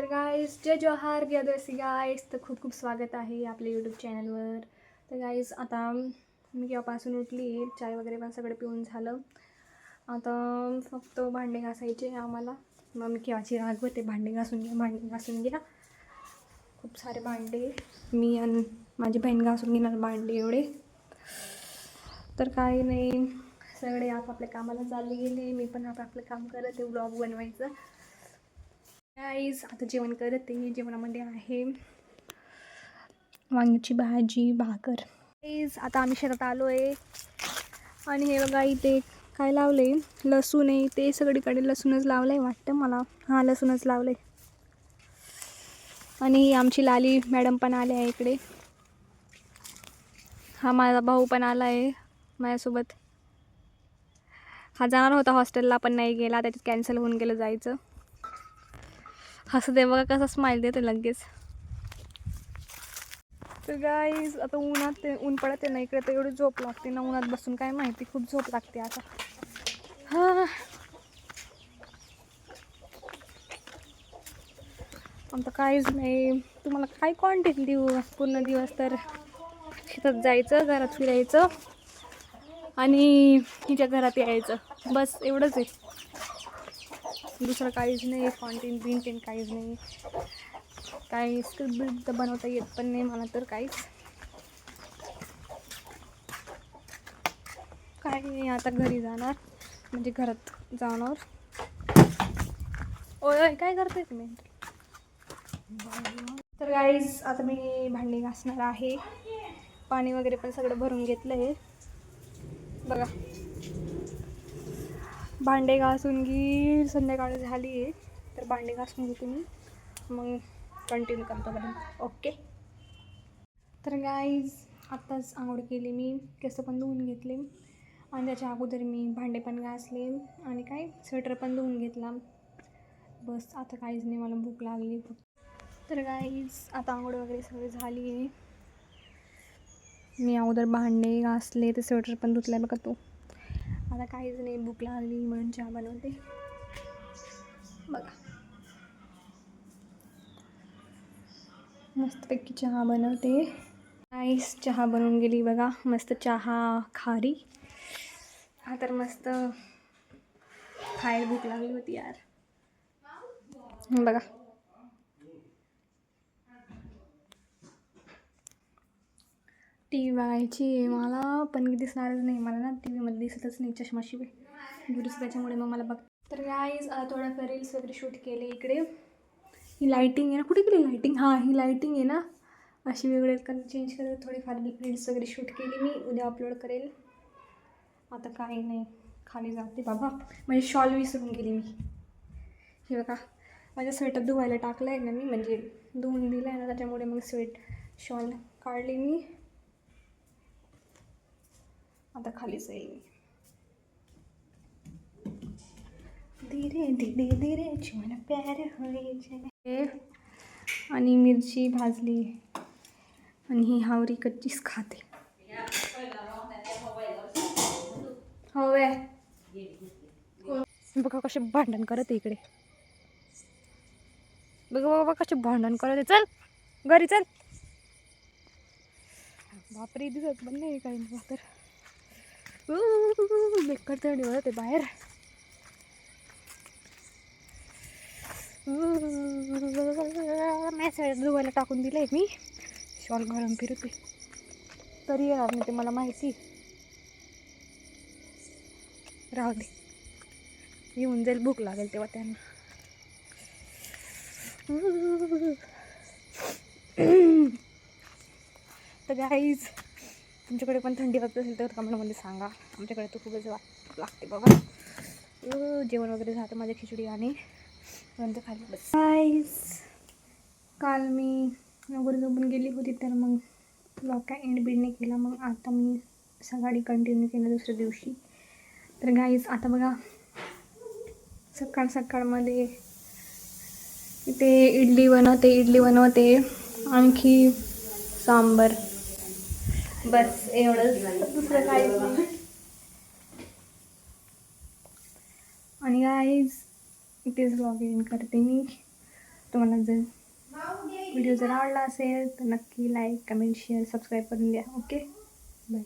तर गाईज जय जोहार आदिवासी गाईज तर खूप खूप स्वागत आहे आपल्या यूट्यूब चॅनलवर तर गाईज आता मी केव्हापासून उठली चाय वगैरे पण सगळं पिऊन झालं. आता फक्त भांडे घासायचे आम्हाला. मग मी केव्हाची रागवते भांडे घासून घ्या भांडे घासून घ्या खूप सारे भांडे. मी आणि माझी बहीण घासून घेणार भांडे एवढे. तर काही नाही सगळे आपापल्या कामाला चालले गेले. मी पण आपापलं काम करत आहे ब्लॉग बनवायचं. गाईज आता जेवण करत. आहे जेवणामध्ये आहे वांग्याची भाजी भाकर. गाईज आता आम्ही शेतात आलो आहे आणि हे बघा इथे काय लावले लसूण आहे. ते सगळीकडे लसूणच लावलं आहे वाटतं मला. हां लसूणच लावलं आहे आणि आमची लाली मॅडम पण आली आहे इकडे. हा माझा भाऊ पण आला आहे माझ्यासोबत. हा जाणार होता हॉस्टेलला पण नाही गेला. त्याच्यात कॅन्सल होऊन गेलं जायचं. हसं दे बघा कसं स्माईल देते लगेच. तर गाईज आता उन्हात ते ऊन पडते ना इकडे तर एवढी झोप लागते ना उन्हात बसून काय माहिती खूप झोप लागते आता. हां. आता काहीच नाही. तुम्हाला काय कॉन्टेंट देऊ? पूर्ण दिवस तर शेतात जायचं घरात फिरायचं आणि तिच्या घरात यायचं. बस एवढंच आहे. दुसरं काहीच नाही कॉन्टेंट बिंटेंट काहीच नाही. काही स्क्रिप्ट बिल्ट तर बनवता येत पण नाही मला तर काहीच. काय नाही आता घरी जाणार म्हणजे घरात जाणार. ओय ओय काय करते तुम्ही? तर गाईज आता मी भांडी घासणार आहे. पाणी वगैरे पण सगळं भरून घेतलं आहे बघा. भांडे घासून घी संध्याकाळ झाली आहे. तर भांडे घासून घेते मी. मग कंटिन्यू करतो पर्यंत ओके तर गाईज आत्ताच आंघोळ केली मी. केस पण धुवून घेतले. आणि त्याच्या अगोदर मी भांडे पण घासले. आणि काय स्वेटर पण धुवून घेतला. बस आता काहीच नाही. मला भूक लागली. तर गाईज आता आंघोळ वगैरे सगळी झाली आहे. मी अगोदर भांडे घासले. ते स्वेटर पण धुतलं आहे बघा तो. आता काहीच नाही भूक लागली म्हणून चहा बनवते. बघा. मस्तपैकी चहा बनवते. नाईस चहा बनवून गेली बघा. मस्त चहा खारी. हा तर मस्त खायला भूक लागली होती यार. बघा. टी व्ही बघायची आहे. मला पण दिसणारच नाही. मला ना टी व्हीमध्ये दिसतच नाही. चष्माशिवाय दुरुस्त त्याच्यामुळे मग मला बघ. तर गाईज थोड्याफार रील्स वगैरे शूट केले इकडे. ही लाईटिंग आहे ना? कुठे गेली लाईटिंग हां ही लाईटिंग आहे ना? अशी वेगळे कलर चेंज करत थोडीफार रील्स वगैरे शूट केली मी. उद्या अपलोड करेल. आता काही नाही. खाली जाते बाबा. म्हणजे शॉल विसरून गेली मी. हे बघा. माझ्या स्वेटर धुवायला टाकलं आहे ना मी. म्हणजे धुवून दिलं आहे ना त्याच्यामुळे मग स्वेट शॉल काढली मी. आता खालीच येईल धीरे धीरे धीरे जीवन प्यार होई आणि मिरची भाजली. आणि ही हावरी कच्चीच खाते. होय बघा कसे भांडण करत इकडे. बघा बाबा कसे भांडण करत चल घरी चल. बापरे दिसत पण नाही काही तर. बेकार थंडी होत ते बाहेर मॅच धुवायला टाकून दिलंय मी. शॉल घालून फिरते. तरी येणार नाही ते मला माहिती. राहू दे. येऊन जाईल भूक लागेल तेव्हा त्यांना. तर गाईज तुमच्याकडे पण थंडी वाजत असेल तर कमेंटमध्ये सांगा. आमच्याकडे तर खूपच वाट लागते बघा. जेवण वगैरे झालं माझी खिचडी आणि नंतर खाली बस. काल मी नगर झोपून गेली होती तर मग ब्लॉग काय एंड बीड नाही केला. मग आता मी सकाळी कंटिन्यू केलं दुसऱ्या दिवशी. तर गाईज आता बघा सकाळ सकाळमध्ये इथे इडली बनवते इडली बनवते. आणखी सांबर. बस एवढंच. दुसरं काहीच नाही. आणि गाईज इथेच ब्लॉग इन करते मी. तुम्हाला जर व्हिडिओ जर आवडला असेल तर नक्की लाईक कमेंट शेअर सबस्क्राईब करून द्या ओके बाय